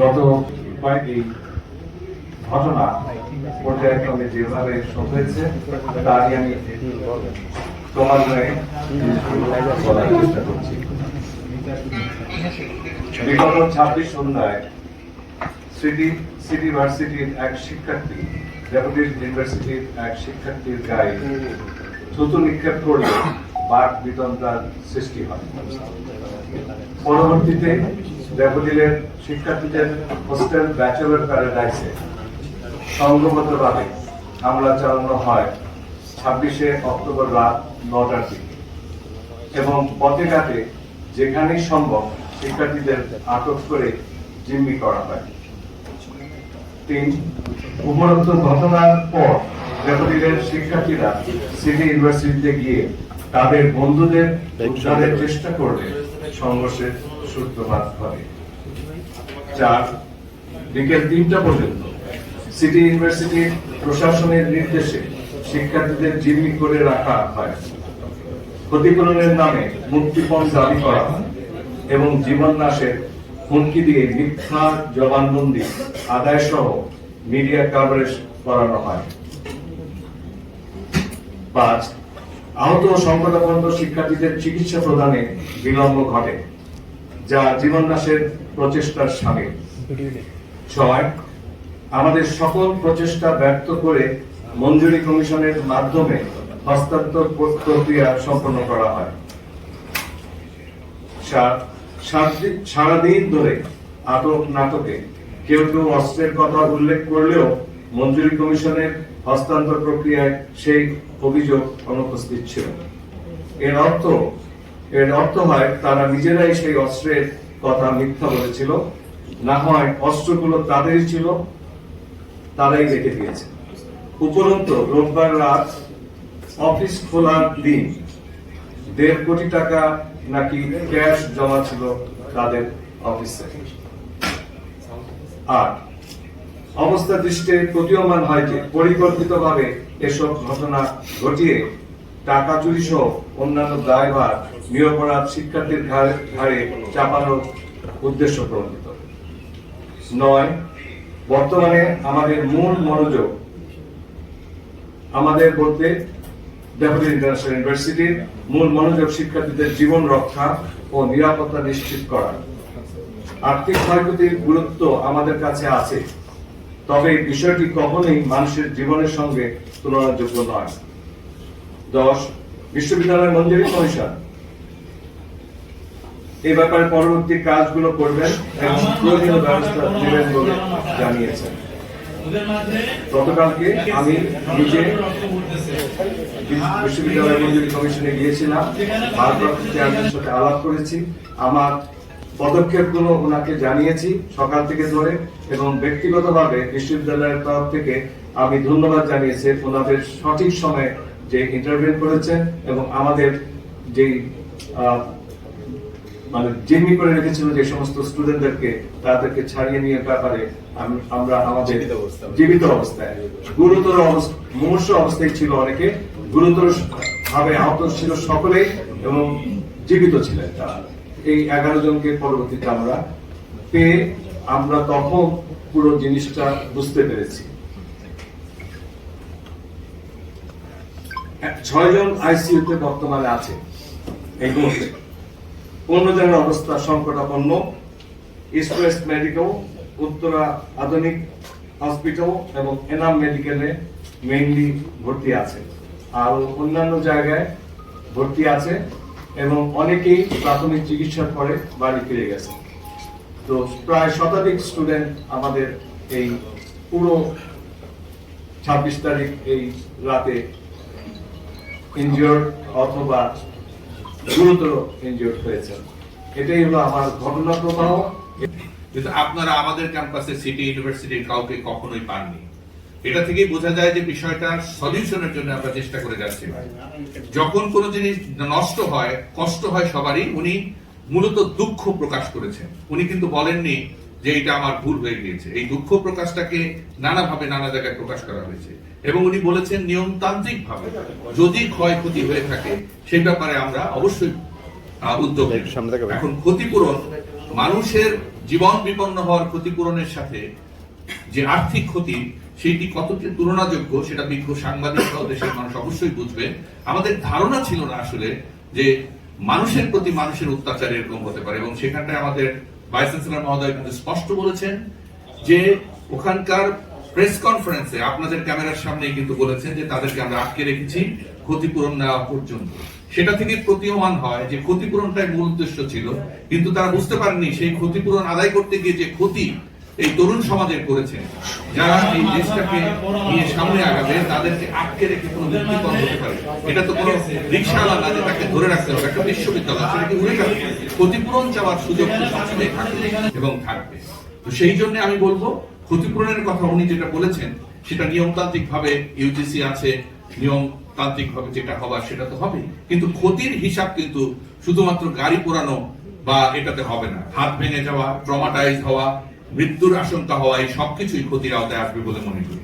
গত কয়েকটি ঘটনা পর্যায়ক্রমে যেভাবে হয়েছে, তারই আমি তোমার বলার চেষ্টা করছি। বিগত ছাব্বিশ সন্ধ্যায় সিটি সিটি এক শিক্ষার্থী ডেপুটি ইউনিভার্সিটির এক শিক্ষার্থীর গায়ে থুতু নিক্ষেপ করলে বাঘ বিতন্ত্রার সৃষ্টি হয়। পরবর্তীতে ডেপুটিলের শিক্ষার্থীদের হোস্টেল ব্যাচেলর প্যারাডাইসে সংঘবদ্ধভাবে হামলা চালানো হয় ছাব্বিশে অক্টোবর রাত নটার দিকে। এবং পথে ঘাটে যেখানেই সম্ভব শিক্ষার্থীদের আটক করে জিম্মি করা হয়। তিন, উপরোক্ত ঘটনার পর ডেপুটিলের শিক্ষার্থীরা সিটি ইউনিভার্সিটিতে গিয়ে তাদের বন্ধুদের উদ্ধারের চেষ্টা করলে সংঘর্ষের সূত্রপাত ঘটে চার, বিকেল তিনটা পর্যন্ত। সিটি ইউনিভার্সিটির প্রশাসনের নির্দেশে শিক্ষার্থীদের জিম্মি করে রাখা হয়। ক্ষতিপূরণের নামে মুক্তিপণ দাবি করা এবং জীবন নাশের হুমকি দিয়ে মিথ্যা জবানবন্দি আদায় সহ মিডিয়া কভারেজ করানো হয়। পাঁচ, আহত ও শিক্ষার্থীদের চিকিৎসা প্রদানে বিলম্ব ঘটে। যা জীবন নাশের প্রচেষ্টার সামিল। ছয়, আমাদের সকল প্রচেষ্টা ব্যর্থ করে মঞ্জুরি কমিশনের মাধ্যমে হস্তান্তর প্রক্রিয়া সম্পন্ন করা হয়। সারাদিন ধরে আটক নাটকে কেউ কেউ অস্ত্রের কথা উল্লেখ করলেও মঞ্জুরি কমিশনের হস্তান্তর প্রক্রিয়ায় সেই অভিযোগ অনুপস্থিত ছিল। এর অর্থ এর অর্থ হয়, তারা নিজেরাই সেই অস্ত্রের কথা মিথ্যা বলেছিল। না হয় অস্ত্রগুলো তাদেরই ছিল, তারাই রেখে দিয়েছে। উপরন্তু, রোববার রাত অফিস খোলার দিন দেড় কোটি টাকা নাকি ক্যাশ জমা ছিল তাদের অফিসে। আর অবস্থা দৃষ্টে প্রতীয়মান হয় যে, পরিকল্পিতভাবে এসব ঘটনা ঘটিয়ে টাকা চুরি সহ অন্যান্য দায়ভার, নিরপরাধ শিক্ষার্থীর ঘাড়ে চাপানোর উদ্দেশ্য প্রণীত নয়, বর্তমানে আমাদের মূল মনোযোগ আমাদের বলতে ডেপুটি ইন্টারন্যাশনাল ইউনিভার্সিটির মূল মনোযোগ শিক্ষার্থীদের জীবন রক্ষা ও নিরাপত্তা নিশ্চিত করা। আর্থিক ক্ষয়ক্ষতির গুরুত্ব আমাদের কাছে আছে, তবে এই বিষয়টি কখনোই মানুষের জীবনের সঙ্গে তুলনাযোগ্য নয়। দশ বিশ্ববিদ্যালয় মঞ্জুরি কমিশন এই ব্যাপারে পরবর্তী কাজগুলো করবেন এবং প্রয়োজনীয় ব্যবস্থা নেবেন বলে জানিয়েছেন। গতকালকে আমি নিজে বিশ্ববিদ্যালয় মঞ্জুরি কমিশনে গিয়েছিলাম, ভারপ্রাপ্ত চেয়ারম্যানের সাথে আলাপ করেছি, আমার পদক্ষেপগুলো ওনাকে জানিয়েছি সকাল থেকে ধরে এবং ব্যক্তিগতভাবে বিশ্ববিদ্যালয়ের তরফ থেকে আমি ধন্যবাদ জানিয়েছি ওনাদের সঠিক সময়ে যে ইন্টারভিউ করেছেন এবং আমাদের আহ, মানে জিম্মি করে রেখেছিল যে সমস্ত স্টুডেন্টদেরকে তাদেরকে ছাড়িয়ে নিয়ে ব্যাপারে আমরা আমাদের জীবিত অবস্থায়। গুরুতর মুমূর্ষ অবস্থায় ছিল অনেকে গুরুতর ভাবে আহত ছিল সকলেই এবং জীবিত ছিলেন তারা। এই এগারো জনকে পরবর্তীতে আমরা পেয়ে আমরা তখন পুরো জিনিসটা বুঝতে পেরেছি। ছয় জন আইসিইউতে বর্তমানে আছে এই মুহূর্তে। পনেরো অবস্থা সংকটাপন্ন। ইস্ট ওয়েস্ট মেডিকেল উত্তরা আধুনিক হসপিটাল এবং এনাম মেডিকেলে মেইনলি ভর্তি আছে। আর অন্যান্য জায়গায় ভর্তি আছে এবং অনেকেই প্রাথমিক চিকিৎসার পরে বাড়ি ফিরে গেছে। তো প্রায় শতাধিক স্টুডেন্ট আমাদের এই পুরো ছাব্বিশ তারিখ এই রাতে ইনজিওর্ড অথবা গুরুতর ইনজিওর্ড হয়েছেন এটাই হলো আমার ঘটনা প্রবাহ। কিন্তু আপনারা আমাদের ক্যাম্পাসে সিটি ইউনিভার্সিটির কাউকে কখনোই পাননি। এটা থেকেই বোঝা যায় যে বিষয়টা সলিউশনের জন্য আমরা চেষ্টা করে যাচ্ছি। যখন কোনো জিনিস নষ্ট হয়, কষ্ট হয় সবারই, উনি মূলত দুঃখ প্রকাশ করেছেন। উনি কিন্তু বলেননি যে এটা আমার ভুল হয়ে গিয়েছে। এই দুঃখ প্রকাশটাকে নানাভাবে নানা জায়গায় প্রকাশ করা হয়েছে। এবং উনি বলেছেন নিয়মতান্ত্রিক ভাবে যদি ক্ষয়ক্ষতি হয়ে থাকে সেই ব্যাপারে আমরা অবশ্যই উদ্যোগ। এখন ক্ষতিপূরণ মানুষের জীবন বিপন্ন হওয়ার ক্ষতিপূরণের সাথে যে আর্থিক ক্ষতি সেইটি কতটি তুলনাযোগ্য সেটা বিজ্ঞ সাংবাদিক সহ দেশের মানুষ অবশ্যই বুঝবে আমাদের ধারণা ছিল না আসলে যে মানুষের প্রতি মানুষের অত্যাচার এরকম হতে পারে এবং সেখানটায় আমাদের ভাইস মহোদয় কিন্তু স্পষ্ট বলেছেন যে ওখানকার প্রেস কনফারেন্সে আপনাদের ক্যামেরার সামনে কিন্তু বলেছেন যে তাদেরকে আমরা আটকে রেখেছি ক্ষতিপূরণ নেওয়া পর্যন্ত। সেটা থেকে প্রতীয়মান হয় যে ক্ষতিপূরণটাই মূল উদ্দেশ্য ছিল, কিন্তু তারা বুঝতে পারেনি সেই ক্ষতিপূরণ আদায় করতে গিয়ে যে ক্ষতি এই তরুণ সমাজের করেছেন যারা এই দেশটাকে নিয়ে সামনে আগাবে, তাদেরকে আটকে রেখে কোনো মুক্তিপণ হতে পারে। এটা তো কোনো রিক্সাওয়ালা না যে তাকে ধরে রাখতে হবে, একটা বিশ্ববিদ্যালয় সেটাকে উড়ে যাবে? ক্ষতিপূরণ চাওয়ার সুযোগ সবসময় থাকবে এবং থাকবে। তো সেই জন্য আমি বলব, ক্ষতিপূরণের কথা উনি যেটা বলেছেন, সেটা নিয়মতান্ত্রিক ভাবে ইউজিসি আছে নিয়মতান্ত্রিক ভাবে যেটা হবার সেটা তো হবে কিন্তু ক্ষতির হিসাব কিন্তু শুধুমাত্র গাড়ি পোড়ানো বা এটাতে হবে না। হাত ভেঙে যাওয়া ট্রমাটাইজ হওয়া মৃত্যুর আশঙ্কা হওয়ায় সবকিছুই ক্ষতির আওতায় আসবে বলে মনে করি।